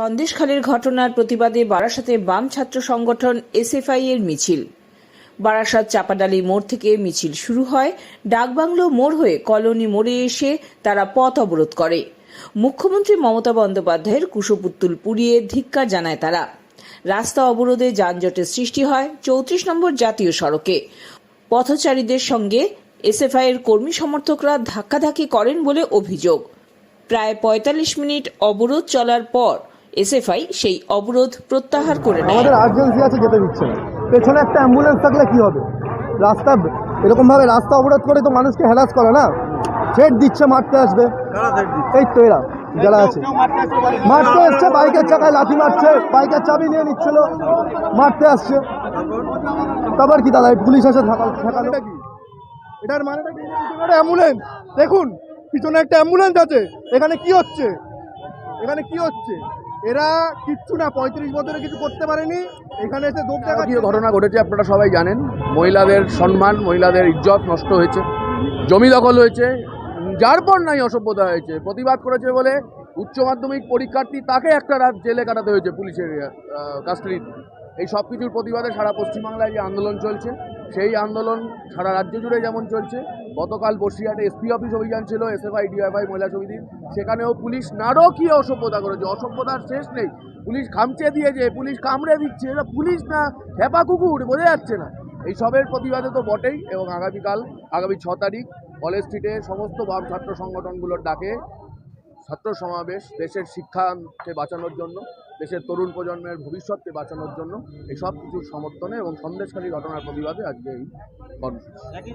সন্দেশখালীর ঘটনার প্রতিবাদে বারাসাতে বাম ছাত্র সংগঠন এসএফআই এর মিছিল। বারাসাত চাপাডালি মোড় থেকে মিছিল শুরু হয়। ডাকবাংলো মোড় হয়ে কলোনি মোড়ে এসে তারা পথ অবরোধ করে। মুখ্যমন্ত্রী মমতা বন্দ্যোপাধ্যায়ের কুশপুত্তুল পুড়িয়ে ধিক্কার জানায় তারা। রাস্তা অবরোধে যানজটের সৃষ্টি হয় চৌত্রিশ নম্বর জাতীয় সড়কে। পথচারীদের সঙ্গে এসএফআই এর কর্মী সমর্থকরা ধাক্কাধাক্কি করেন বলে অভিযোগ। প্রায় পঁয়তাল্লিশ মিনিট অবরোধ চলার পর এসএফআই সেই অবরোধ প্রত্যাহার করে নেয়। আমাদের আর্জেন্সি আছে যেতে দিচ্ছে পেছনে একটা অ্যাম্বুলেন্স থাকলে কি হবে? রাস্তা এরকমভাবে রাস্তা অবরোধ করে তো মানুষকে হ্যারাস করে না? থ্রেট দিচ্ছে মারতে আসবে। এই তো এরা যারা আছে। মারতে আসছে বাইকের চাকায় লাথি মারছে বাইকের চাবি নিয়ে নিচ্ছিল মারতে আসছে। তারপর কি দাদা পুলিশ এসে কি? এটার মানেটা কি? অ্যাম্বুলেন্স দেখুন পিছনে একটা অ্যাম্বুলেন্স আছে। এখানে কি হচ্ছে? এখানে কি হচ্ছে? এরা কিচ্ছু না, পঁয়ত্রিশ বছরে কিছু করতে পারেনি। এখানে এসে দোপ দেখা ঘটনা ঘটেছে, আপনারা সবাই জানেন। মহিলাদের সম্মান, মহিলাদের ইজ্জত নষ্ট হয়েছে। জমি দখল হয়েছে। যার পর নাই অসভ্যতা হয়েছে। প্রতিবাদ করেছে বলে উচ্চ মাধ্যমিক পরীক্ষার্থী তাকে একটা রাত জেলে কাটাতে হয়েছে পুলিশের কাস্টাডিতে। এই সব কিছুর প্রতিবাদে সারা পশ্চিমবাংলায় যে আন্দোলন চলছে, সেই আন্দোলন সারা রাজ্য জুড়ে যেমন চলছে গতকাল বসিরহাটে এসপি অফিস অভিযান ছিল এসএফআই ডিএফআই মহিলা সমিতির সেখানেও পুলিশ নারকীয় অসভ্যতা করেছে। অসভ্যতার শেষ নেই। পুলিশ খামচে দিয়েছে, পুলিশ কামড়ে দিচ্ছে। এটা পুলিশ না, হেপা কুকুর, বোঝা যাচ্ছে না। এই সবের প্রতিবাদে তো বটেই এবং আগামীকাল, আগামী ছ তারিখ কলেজ স্ট্রিটে সমস্ত বাম ছাত্র সংগঠনগুলোর ডাকে ছাত্র সমাবেশ দেশের শিক্ষাকে বাঁচানোর জন্য, দেশের তরুণ প্রজন্মের ভবিষ্যৎকে বাঁচানোর জন্য। এই সব কিছুর সমর্থনে এবং সন্দেশখালী ঘটনার প্রতিবাদে আজকে এই কর্মসূচি।